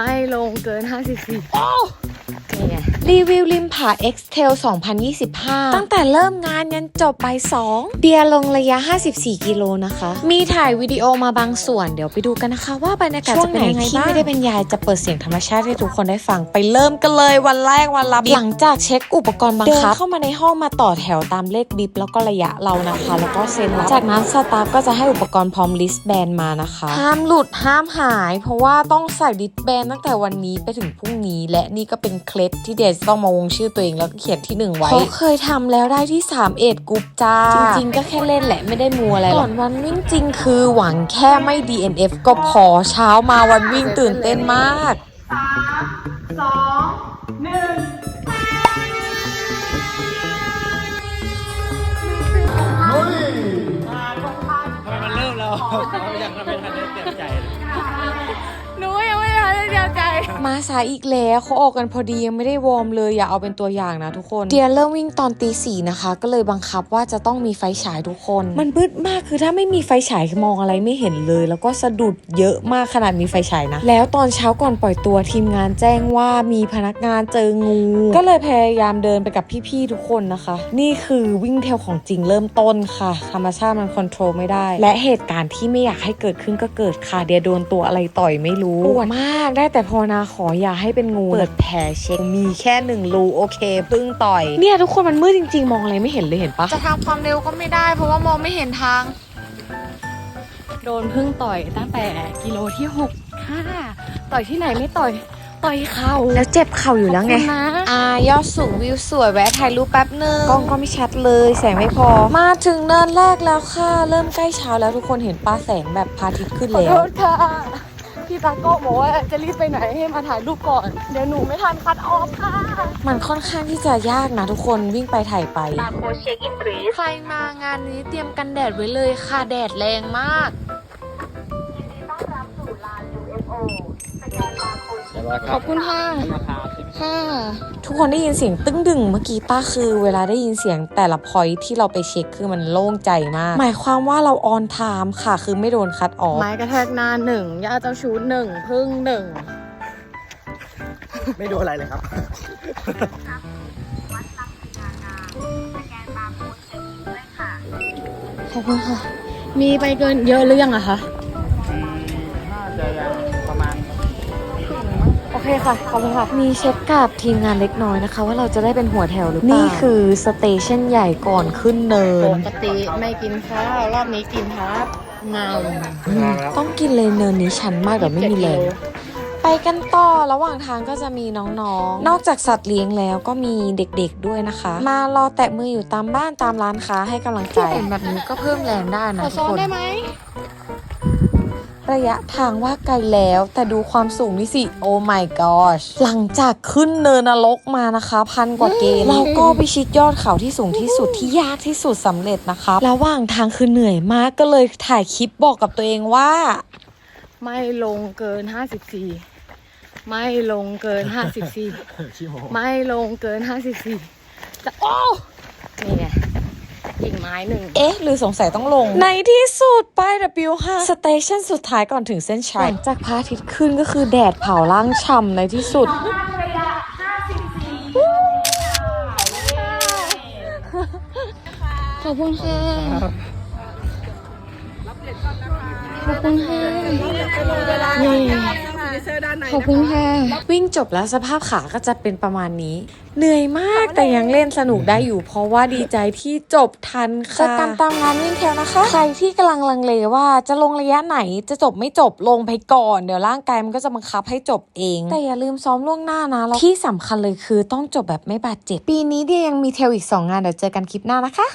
ไม่ลงเกิน 54โอ้นี่ไง รีวิวริมผา X Trail 2025 ตั้งแต่เริ่มงานยันจบไป 2 เดียลงระยะ 54 กิโลนะคะ มีถ่ายวิดีโอมาบางส่วน เดี๋ยวไปดูกันนะคะ ว่าบรรยากาศจะเป็นยังไงที่ไม่ได้เป็นยายจะเปิดเสียงธรรมชาติให้ทุกคนได้ฟัง ไปเริ่มกันเลยวันแรกวันรับหลังจากเช็คอุปกรณ์บังคับเดินเข้ามาในห้องมาต่อแถวตามเลขบิบแล้วก็ระยะเรานะคะ แล้วก็เซ็นรับจากนั้นสตาฟก็จะให้อุปกรณ์พร้อมลิสต์แบนมานะคะ ห้ามหลุดห้ามหาย เพราะว่าต้องใส่ลิสต์แบนตั้งแต่วันนี้ไปถึงพรุ่งนี้ และนี่ก็เป็นเคล็ดที่เดชต้องมาวงชื่อตัวเองแล้วก็เขียนที่หนึ่งไว้เขาเคยทำแล้วได้ที่3เอ็ดกรุ๊ปจ้า จริงๆ ก็แค่เล่นแหละไม่ได้มัวอะไรก่อนวันวิ่งจริงคือหวังแค่ไม่ DNF ก็พอเช้ามาวันวิ่งตื่นเต้นมากทำไมมันเริ่มแล้ว มาสายอีกแล้วเขาออกกันพอดียังไม่ได้วอร์มเลยอย่าเอาเป็นตัวอย่างนะทุกคนเดียเริ่มวิ่งตอนตีสี่นะคะ ก็เลยบังคับว่าจะต้องมีไฟฉายทุกคน มันมืดมากคือถ้าไม่มีไฟฉายมองอะไรไม่เห็นเลย แล้วก็สะดุดเยอะมากขนาดมีไฟฉายนะ แล้วตอนเช้าก่อนปล่อยตัวทีมงานแจ้งว่ามีพนักงานเจองู ก็เลยพยายามเดินไปกับพี่ๆทุกคนนะคะ นี่คือวิ่งเทลของจริงเริ่มต้นค่ะ ธรรมชาติมันควบคุมไม่ได้ และเหตุการณ์ที่ไม่อยากให้เกิดขึ้นก็เกิดค่ะเดียโดนตัวอะไรต่อยไม่รู้ปวดมากได้แต่ภาวนาขออย่าให้เป็นงูเปิดแผลเช็คมีแค่หนึ่งรูโอเคพึ่งต่อย เนี่ยทุกคนมันมืดจริง ๆ มองอะไรไม่เห็นเลยเห็นปะจะทำความเร็วก็ไม่ได้ เพราะว่ามองไม่เห็นทาง โดนพึ่งต่อยตั้งแต่กิโลที่6ค่ะต่อยที่ไหนไม่ต่อยต่อยเข่าแล้วเจ็บเข่าอยู่แล้วไงขอบคุณนะอ่ายอดสูงวิวสวยแวะถ่ายรูปแป๊บนึงกล้องก็ไม่ชัดเลยแสงไม่พอ มาถึงเนินแรกแล้วค่ะ เริ่มใกล้เช้าแล้วทุกคนเห็นปลาแสงแบบพระอาทิตย์ขึ้นขอแล้โทวษค่ะ พี่ตาโก้บอกว่าจะรีบไปไหนให้มาถ่ายรูปก่อน เดี๋ยวหนูไม่ทันคัดออฟค่ะ มันค่อนข้างที่จะยากนะทุกคนวิ่งไปถ่ายไปตามโค้ชเช็คอินกรีซใครมางานนี้เตรียมกันแดดไว้เลยค่ะแดดแรงมากแต่ว่าขอบคุณค่ะราคาใช่ไหม ค่ะ ทุกคนได้ยินเสียงตึ้งดึงเมื่อกี้ป้าคือ เวลาได้ยินเสียงแต่ละพอยที่เราไปเช็คคือมันโล่งใจมาก หมายความว่าเราออนไทม์ค่ะ คือไม่โดนคัดออฟไม้กระแทกหน้าหนึ่งย่าเจ้าชู้หนึ่งพึ่งหนึ่งไม่ดูอะไรเลยครับ ขอบคุณค่ะ มีไปเกินเยอะหรือยังอะคะ เคค่ะ ขอบคุณค่ะ มีเช็คกับทีมงานเล็กน้อยนะคะ ว่าเราจะได้เป็นหัวแถวหรือเปล่า นี่คือสเตชันใหญ่ก่อนขึ้นเนินปกติไม่กินข้าวรอบนี้กินครับเงาต้องกินเลยเนินนี้ชันมากเดี๋ยวไม่มีแรงไปกันต่อระหว่างทางก็จะมีน้องๆ นอกจากสัตว์เลี้ยงแล้วก็มีเด็กๆด้วยนะคะ มารอแตะมืออยู่ตามบ้านตามร้านค้าให้กำลังใจเห็นแบบนี้ก็เพิ่มแรงได้ขนะอทุกซ้อนคน ได้ไหม ระยะทางว่าไกลแล้ว แต่ดูความสูงนี่สิโอ้ my gosh หลังจากขึ้นเนินนรกมานะคะ พันกว่าเกณฑ์เราก็ไปชิดยอดเขาที่สูงที่สุดที่ยากที่สุดสำเร็จนะคะระหว่างทางคือเหนื่อยมากก็เลยถ่ายคลิปบอกกับตัวเองว่า ไม่ลงเกิน 54 ไม่ลงเกิน 54ชิโมไม่ลงเกิน 54 จะโอ้นี่ไงกิ่ง ไม้หนึ่งเอ๊ะ หรือสงสัยต้องลง ในที่สุดป้าย W5 สเตชันสุดท้ายก่อนถึงเส้นชัยหลังจากพระอาทิตย์ขึ้นก็คือแดดเผาล่างช่ำในที่สุดขอบคุณค่ะขอบคุณค่ะนี่ ขอบคุณค่ะ วิ่งจบแล้วสภาพขาก็จะเป็นประมาณนี้ เหนื่อยมากแต่ยังเล่นสนุกได้อยู่ เพราะว่าดีใจที่จบทันค่ะเจอกันตามงานวิ่งเทลนะคะ ใครที่กำลังลังเลว่าจะลงระยะไหนจะจบไม่จบลงไปก่อน เดี๋ยวร่างกายมันก็จะบังคับให้จบเอง แต่อย่าลืมซ้อมล่วงหน้านะแล้วที่สำคัญเลยคือต้องจบแบบไม่บาดเจ็บปีนี้เดียยังมีเทลอีก 2 งานเดี๋ยวเจอกันคลิปหน้านะคะ